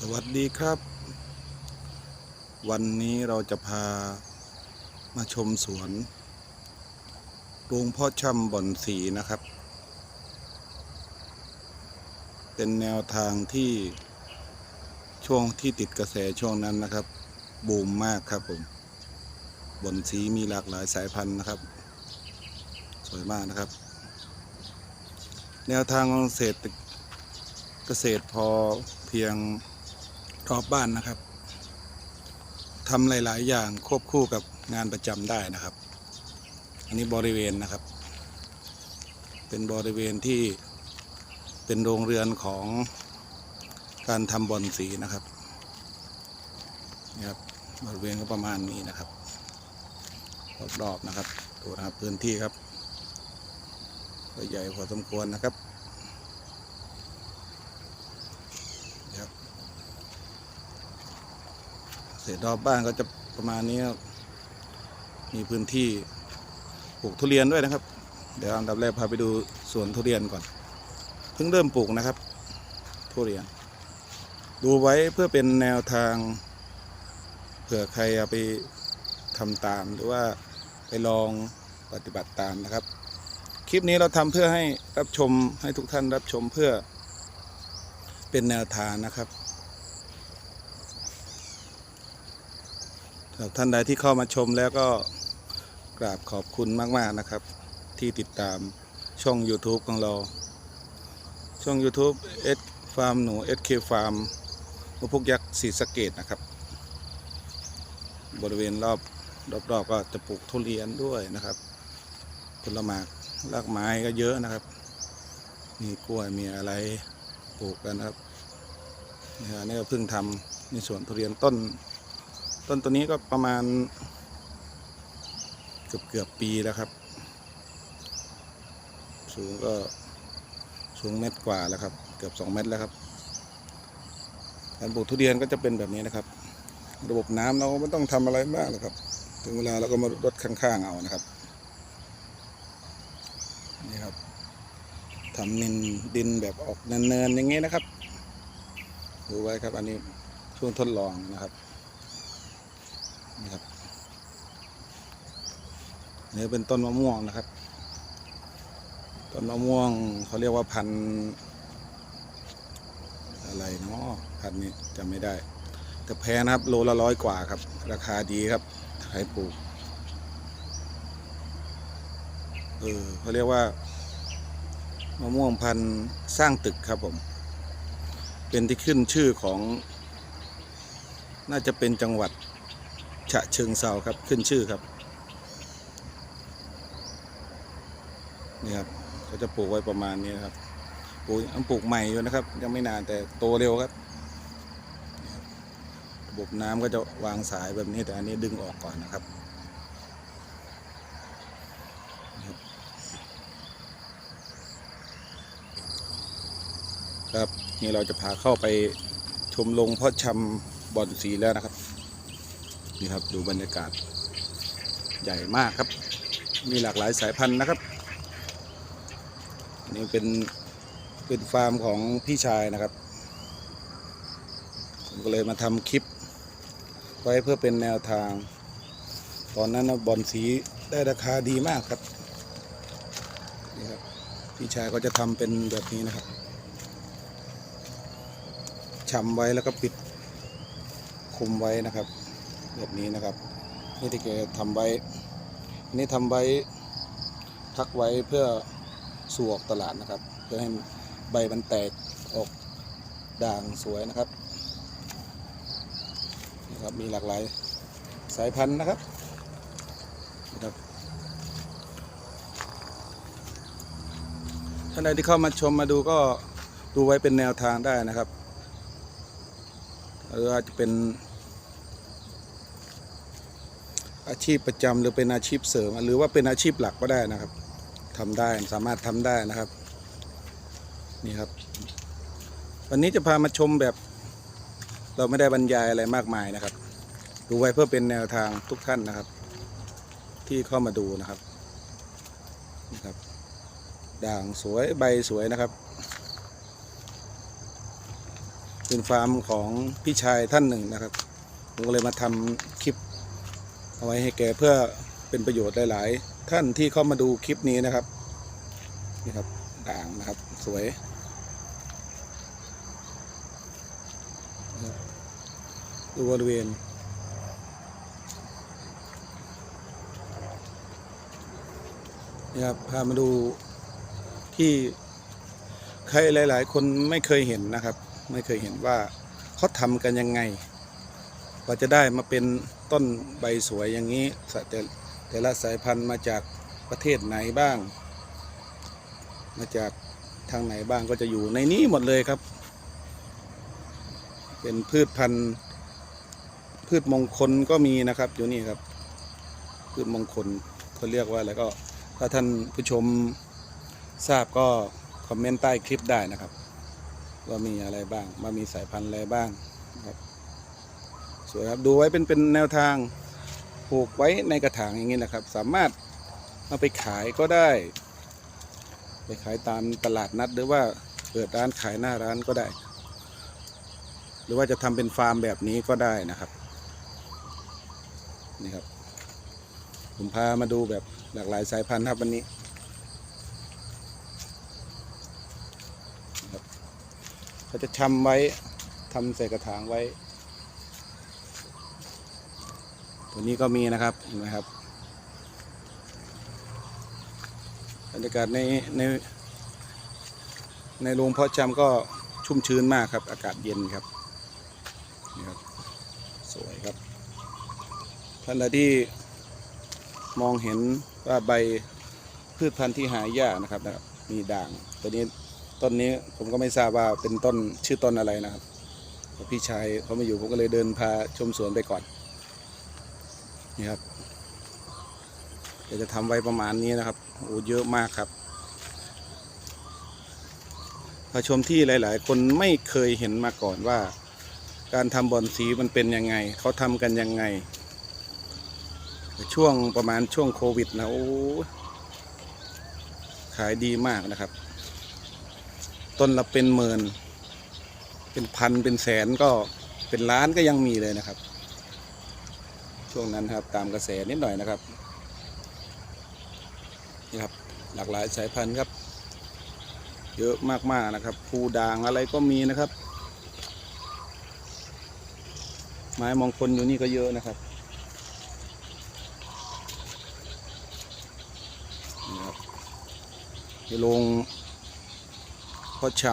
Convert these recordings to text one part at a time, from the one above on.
สวัสดีครับ วันนี้เราจะพามาชมสวนโรงพ่อช่ำบ่อนสีนะครับ เป็นแนวทางที่ช่วงที่ติดกระแสช่วงนั้นนะครับ บูมมากครับผมบ่อนสีมีหลากหลายสายพันธุ์นะครับ สวยมากนะครับ แนวทางของเศรษฐเกษตรพอเพียง รอบบ้านนะครับทำหลาย ๆ อย่างควบคู่กับงานประจำได้นะครับ อันนี้บริเวณนะครับ เป็นบริเวณที่เป็นโรงเรือนของการทำบอลสีนะครับนี่ครับบริเวณก็ประมาณนี้นะครับรอบๆนะครับดูนะครับพื้นที่ครับใหญ่พอสมควรนะครับนี่ครับ เศษรอบบ้านก็จะประมาณนี้ครับมีพื้นที่ปลูกทุเรียนด้วยนะครับ เดี๋ยวอันดับแรกพาไปดูสวนทุเรียนก่อน เพิ่งเริ่มปลูกนะครับ ทุเรียน ดูไว้เพื่อเป็นแนวทาง เผื่อใครเอาไปทำตามหรือว่าไปลองปฏิบัติตามนะครับ คลิปนี้เราทำเพื่อให้รับชมให้ทุกท่านรับชมเพื่อเป็นแนวทางนะครับ สำหรับท่านใดที่เข้ามาชมแล้วก็กราบขอบคุณมาก ๆ นะครับ ที่ติดตามช่อง YouTube ของเรา ช่อง YouTube เอสฟาร์มหนู SK Farm นกพวกยักษ์สีสเกตนะครับ บริเวณรอบรอบๆก็จะปลูกทุเรียนด้วยนะครับผลไม้รากไม้ก็เยอะนะครับ มีกล้วยมีอะไรปลูกกันนะครับนี่ฮะนี่ก็เพิ่งทำในสวนทุเรียนต้น ต้นตัวนี้ก็ประมาณ เกือบเกือบปีแล้วครับ สูงก็สูงเมตรกว่าแล้วครับ เกือบสองเมตรแล้วครับการปลูกทุเรียนก็จะเป็นแบบนี้นะครับ ระบบน้ำเราไม่ต้องทำอะไรมากหรอกครับ ถึงเวลาเราก็มารดข้างๆเอานะครับนี่ครับทำนินดินแบบออกเนินๆอย่างเงี้นะครับดูไว้ครับอันนี้ช่วงทดลองนะครับ นี่ครับนี่เป็นต้นมะม่วงนะครับ ต้นมะม่วงเขาเรียกว่าพันอะไรเนาะพันนี้จำไม่ได้ แต่แพงนะครับ โลละร้อยกว่าครับ ราคาดีครับใครปลูกเออเขาเรียกว่ามะม่วงพันธุ์สร้างตึกครับผม เป็นที่ขึ้นชื่อของ น่าจะเป็นจังหวัด ฉะเชิงเซาครับขึ้นชื่อครับนี่ครับเขาจะปลูกไว้ประมาณนี้ครับปลูกอันปลูกใหม่อยู่นะครับ ยังไม่นานแต่โตเร็วครับระบบน้ำก็จะวางสายแบบนี้แต่อันนี้ดึงออกก่อนนะครับครับนี่เราจะพาเข้าไปชมลงเพาะชำบ่อนสีแล้วนะครับ นี่ครับดูบรรยากาศใหญ่มากครับ มีหลากหลายสายพันธุ์นะครับ นี่เป็นเป็นฟาร์มของพี่ชายนะครับ ผมก็เลยมาทำคลิป ไว้เพื่อเป็นแนวทาง ตอนนั้นบอลสีได้ราคาดีมากครับนี่ครับ พี่ชายก็จะทำเป็นแบบนี้นะครับชำไว้แล้วก็ปิดคุมไว้นะครับ แบบนี้นะครับ นี่ที่แกทำไว้อันนี้ทำไว้พักไว้เพื่อสู่ออกตลาดนะครับ เพื่อให้ใบมันแตกออกด่างสวยนะครับนะครับ มีหลากหลายสายพันธุ์นะครับนะครับท่านใดที่เข้ามาชมมาดูก็ดูไว้เป็นแนวทางได้นะครับหรือว่าจะเป็น อาชีพประจำหรือเป็นอาชีพเสริม หรือว่าเป็นอาชีพหลักก็ได้นะครับทำได้สามารถทำได้นะครับ นี่ครับ วันนี้จะพามาชมแบบ เราไม่ได้บรรยายอะไรมากมายนะครับ ดูไว้เพื่อเป็นแนวทางทุกท่านนะครับ ที่เข้ามาดูนะครับนี่ครับด่างสวยใบสวยนะครับ เป็นฟาร์มของพี่ชายท่านหนึ่งนะครับ ผมก็เลยมาทำคลิป เอาไว้ให้แกเพื่อเป็นประโยชน์หลาย ๆ ท่านที่เข้ามาดูคลิปนี้นะครับนี่ครับด่างนะครับสวย ดูบริเวณนี่ครับพามาดูที่ใครหลาย ๆ คนไม่เคยเห็นนะครับ ไม่เคยเห็นว่าเขาทำกันยังไงกว่าจะได้มาเป็น ต้นใบสวยอย่างนี้แต่แต่ละสายพันธุ์มาจากประเทศไหนบ้าง มาจากทางไหนบ้างก็จะอยู่ในนี้หมดเลยครับ เป็นพืชพันธุ์ พืชมงคลก็มีนะครับอยู่นี่ครับ พืชมงคลเขาเรียกว่าอะไรก็ถ้าท่านผู้ชมทราบก็คอมเมนต์ใต้คลิปได้นะครับว่ามีอะไรบ้างว่ามีสายพันธุ์อะไรบ้างครับ วยครับดูไว้เป็นเป็นแนวทางปลูกไว้ในกระถางอย่างนี้นะครับ สามารถเอาไปขายก็ได้ ไปขายตามตลาดนัดหรือว่าเปิดร้านขายหน้าร้านก็ได้ หรือว่าจะทำเป็นฟาร์มแบบนี้ก็ได้นะครับนี่ครับผมพามาดูแบบหลากหลายสายพันธุ์ครับวันนี้นะครับเขาจะชำไว้ทำใส่กระถางไว้ ตัวนี้ก็มีนะครับเห็นไหมครับบรรยากาศในในในโรงเพาะชำก็ชุ่มชื้นมากครับ อากาศเย็นครับนี่ครับ สวยครับ ท่านใดที่มองเห็นว่าใบพืชพันธุ์ที่หายากนะครับนะครับ มีด่างตัวนี้ต้นนี้ผมก็ไม่ทราบว่าเป็นต้นชื่อต้นอะไรนะครับพี่ชายเขาไม่อยู่ผมก็เลยเดินพาชมสวนไปก่อน นี่ครับเดี๋ยวจะทำไว้ประมาณนี้นะครับโอ้เยอะมากครับพาชมที่หลาย ๆ คนไม่เคยเห็นมาก่อนว่า การทำบอนสีมันเป็นยังไง เขาทำกันยังไง ช่วงประมาณช่วงโควิดนะโอ้ขายดีมากนะครับ ต้นละเป็นหมื่นเป็นพันเป็นแสนก็เป็นล้านก็ยังมีเลยนะครับ ช่วงนั้นครับตามกระแสนิดหน่อยนะครับนี่ครับหลากหลายสายพันธุ์ครับ เยอะมากๆนะครับภูด่างอะไรก็มีนะครับ ไม้มงคลอยู่นี่ก็เยอะนะครับนะครับที่ลงเพาะช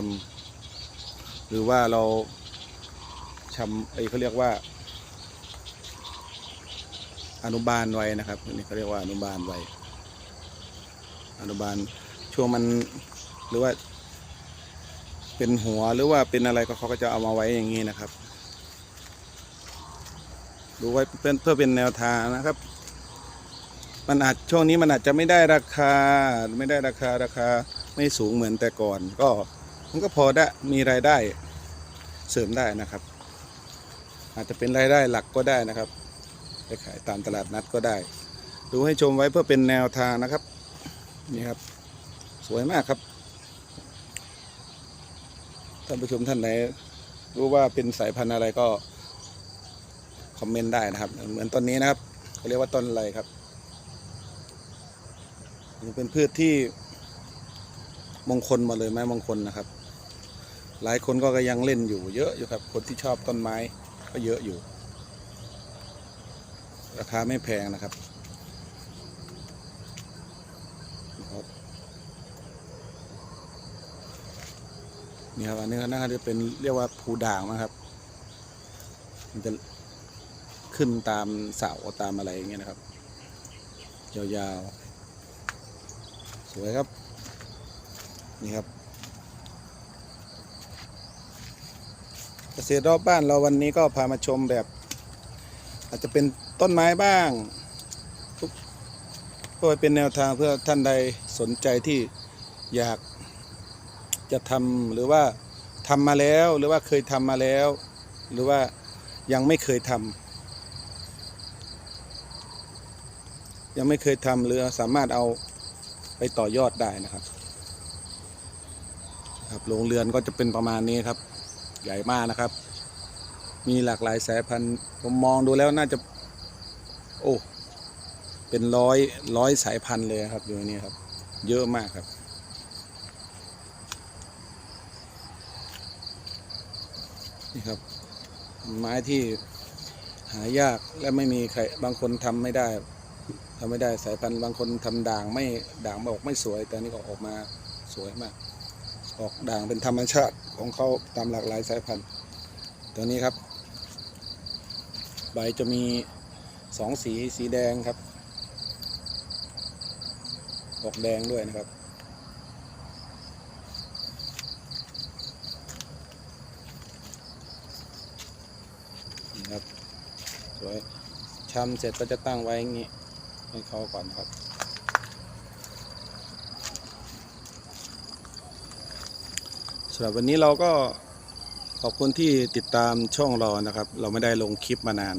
ำหรือว่าเราชำไอ้เขาเรียกว่า อนุบาลไว้นะครับนนี่เขาเรียกว่าอนุบาลไว้ อนุบาลช่วงมันหรือว่า เป็นหัวหรือว่าเป็นอะไรก็เขาก็จะเอามาไว้อย่างนี้นะครับ ดูไว้เพื่อเพื่อเป็นแนวทางนะครับ มันอาจช่วงนี้มันอาจจะไม่ได้ราคาไม่ได้ราคาราคาไม่สูงเหมือนแต่ก่อน ก็มันก็พอได้มีรายได้เสริมได้นะครับ อาจจะเป็นรายได้หลักก็ได้นะครับ ไปขายตามตลาดนัดก็ได้ ดูให้ชมไว้เพื่อเป็นแนวทางนะครับนี่ครับ สวยมากครับท่านผู้ชมท่านไหนรู้ว่าเป็นสายพันธุ์อะไรก็คอมเมนต์ได้นะครับ เหมือนต้นนี้นะครับเขาเรียกว่าต้นอะไรครับเป็นพืชที่มงคลมาเลยไม้มงคลนะครับ หลายคนก็ยังเล่นอยู่เยอะอยู่ครับ คนที่ชอบต้นไม้ก็เยอะอยู่ ราคาไม่แพงนะครับนะครับนี่ครับอันนี้ก็น่าจะเป็นเรียกว่าภูด่างนะครับ มันจะขึ้นตามเสาตามอะไรอย่างเงี้ยนะครับ ยาวๆ สวยครับ นี่ครับ เกษตรรอบบ้านเราวันนี้ก็พามาชมแบบ อาจจะเป็น ต้นไม้บ้างทุกเพื่อเป็นแนวทางเพื่อท่านใดสนใจที่อยากจะทำหรือว่าทำมาแล้วหรือว่าเคยทำมาแล้ว หรือว่ายังไม่เคยทำยังไม่เคยทำหรือสามารถเอาไปต่อยอดได้นะครับครับโรงเรือนก็จะเป็นประมาณนี้ครับ ใหญ่มากนะครับ มีหลากหลายสายพันธุ์ผมมองดูแล้วน่าจะ โอ้เป็นร้อยร้อยสายพันธุ์เลยครับอยู่นนี้ครับ เยอะมากครับ นี่ครับ ไม้ที่หายากและไม่มีใครบางคนทำไม่ได้ทำไม่ได้สายพันธุ์บางคนทำด่างไม่ด่างบอกไม่สวย แต่นี่ก็ออกมาสวยมาก ออกด่างเป็นธรรมชาติของเขาตามหลากหลายสายพันธุ์ ตัวนี้ครับ ใบจะมี สองสีสีแดงครับ ออกแดงด้วยนะครับ นี่ครับ สวยชำเสร็จก็จะตั้งไว้อย่างนี้ ให้เขาก่อนนะครับสำหรับวันนี้เราก็ขอบคุณที่ติดตามช่องเรานะครับ เราไม่ได้ลงคลิปมานาน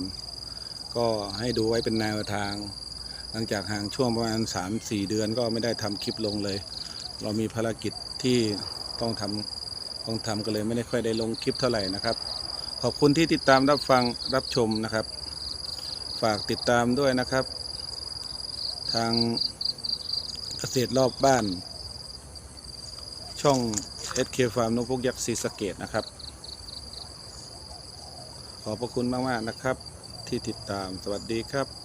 ก็ให้ดูไว้เป็นแนวทาง หลังจากห่างช่วงประมาณ 3-4 เดือนก็ไม่ได้ทำคลิปลงเลย เรามีภารกิจที่ต้องทำต้องทำก็เลยไม่ได้ค่อยได้ลงคลิปเท่าไหร่นะครับ ขอบคุณที่ติดตามรับฟังรับชมนะครับ ฝากติดตามด้วยนะครับ ทางเกษตรรอบบ้าน ช่อง SK Farm นกพกยักษ์ศรีสเกดนะครับ ขอบพระคุณมาก ๆ นะครับ ที่ติดตามสวัสดีครับ